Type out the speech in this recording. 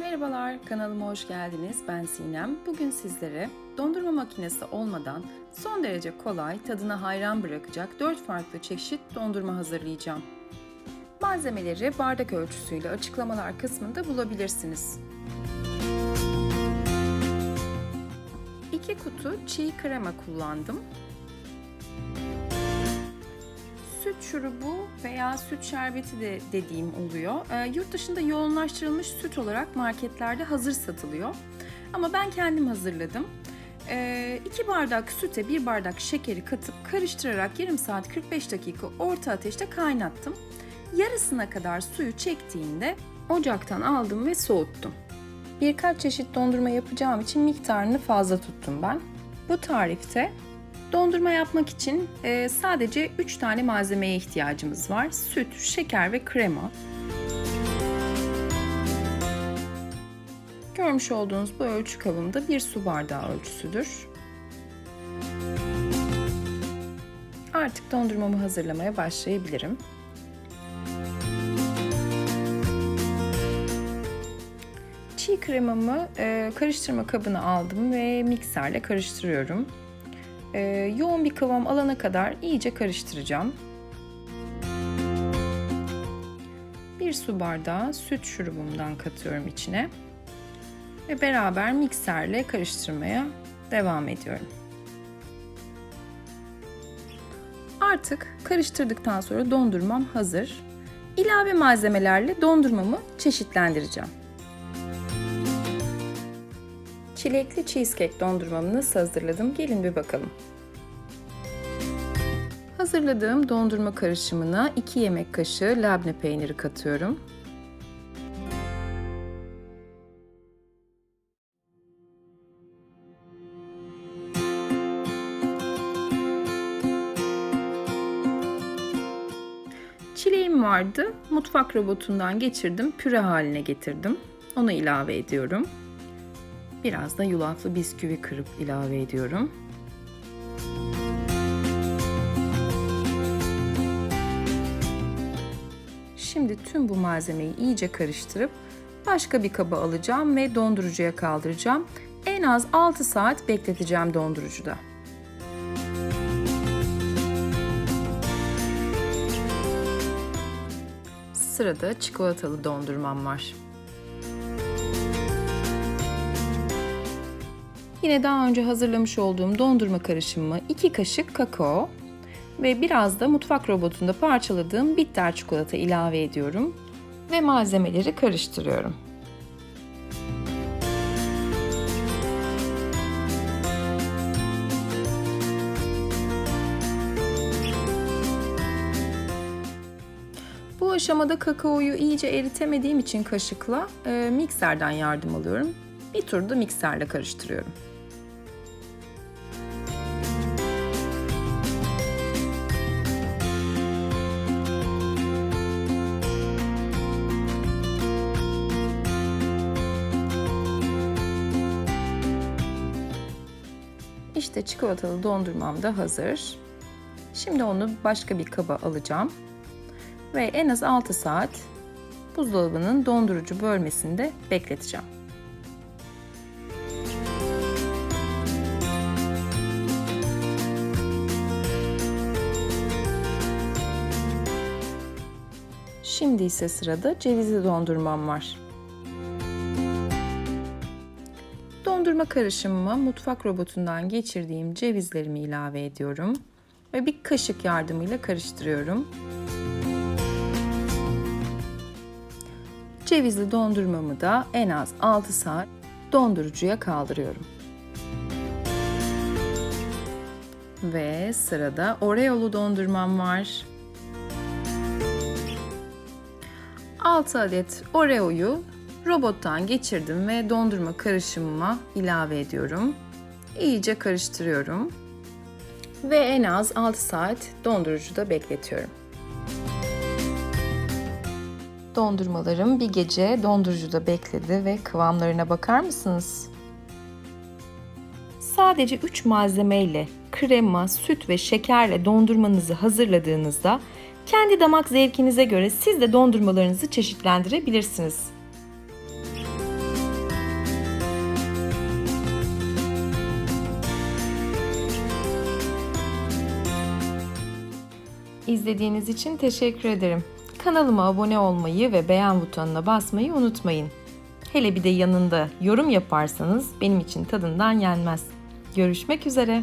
Merhabalar, kanalıma hoş geldiniz. Ben Sinem. Bugün sizlere dondurma makinesi olmadan son derece kolay, tadına hayran bırakacak 4 farklı çeşit dondurma hazırlayacağım. Malzemeleri bardak ölçüsüyle açıklamalar kısmında bulabilirsiniz. 2 kutu çiğ krema kullandım. Süt şurubu veya süt şerbeti de dediğim oluyor. E, yurt dışında yoğunlaştırılmış süt olarak marketlerde hazır satılıyor. Ama ben kendim hazırladım. 2 bardak süte 1 bardak şekeri katıp karıştırarak yarım saat 45 dakika orta ateşte kaynattım. Yarısına kadar suyu çektiğinde ocaktan aldım ve soğuttum. Birkaç çeşit dondurma yapacağım için miktarını fazla tuttum ben. Bu tarifte Dondurma yapmak için e, sadece 3 tane malzemeye ihtiyacımız var. Süt, şeker ve krema. Görmüş olduğunuz bu ölçü kabımda bir su bardağı ölçüsüdür. Artık dondurmamı hazırlamaya başlayabilirim. Çiğ kremamı e, karıştırma kabına aldım ve mikserle karıştırıyorum e, yoğun bir kıvam alana kadar iyice karıştıracağım. Bir su bardağı süt şurubumdan katıyorum içine ve beraber mikserle karıştırmaya devam ediyorum. Artık karıştırdıktan sonra dondurmam hazır. İlave malzemelerle dondurmamı çeşitlendireceğim. Çilekli cheesecake dondurmamı nasıl hazırladım? Gelin bir bakalım. Hazırladığım dondurma karışımına 2 yemek kaşığı labne peyniri katıyorum. Çileğim vardı. Mutfak robotundan geçirdim, püre haline getirdim. Onu ilave ediyorum. Biraz da yulaflı bisküvi kırıp ilave ediyorum. Şimdi tüm bu malzemeyi iyice karıştırıp başka bir kaba alacağım ve dondurucuya kaldıracağım. En az 6 saat bekleteceğim dondurucuda. Sırada çikolatalı dondurmam var. Yine daha önce hazırlamış olduğum dondurma karışımı 2 kaşık kakao ve biraz da mutfak robotunda parçaladığım bitter çikolata ilave ediyorum ve malzemeleri karıştırıyorum. Bu aşamada kakaoyu iyice eritemediğim için kaşıkla e, mikserden yardım alıyorum. Bir turda mikserle karıştırıyorum. İşte çikolatalı dondurmam da hazır. Şimdi onu başka bir kaba alacağım. Ve en az 6 saat buzdolabının dondurucu bölmesinde bekleteceğim. Şimdi ise sırada cevizli dondurmam var. Dondurma karışımıma mutfak robotundan geçirdiğim cevizlerimi ilave ediyorum ve bir kaşık yardımıyla karıştırıyorum. Cevizli dondurmamı da en az 6 saat dondurucuya kaldırıyorum. Ve sırada Oreo'lu dondurmam var. 6 adet Oreo'yu robottan geçirdim ve dondurma karışımıma ilave ediyorum. İyice karıştırıyorum. Ve en az 6 saat dondurucuda bekletiyorum. Dondurmalarım bir gece dondurucuda bekledi ve kıvamlarına bakar mısınız? Sadece 3 malzemeyle krema, süt ve şekerle dondurmanızı hazırladığınızda kendi damak zevkinize göre siz de dondurmalarınızı çeşitlendirebilirsiniz. İzlediğiniz için teşekkür ederim. Kanalıma abone olmayı ve beğen butonuna basmayı unutmayın. Hele bir de yanında yorum yaparsanız benim için tadından yenmez. Görüşmek üzere.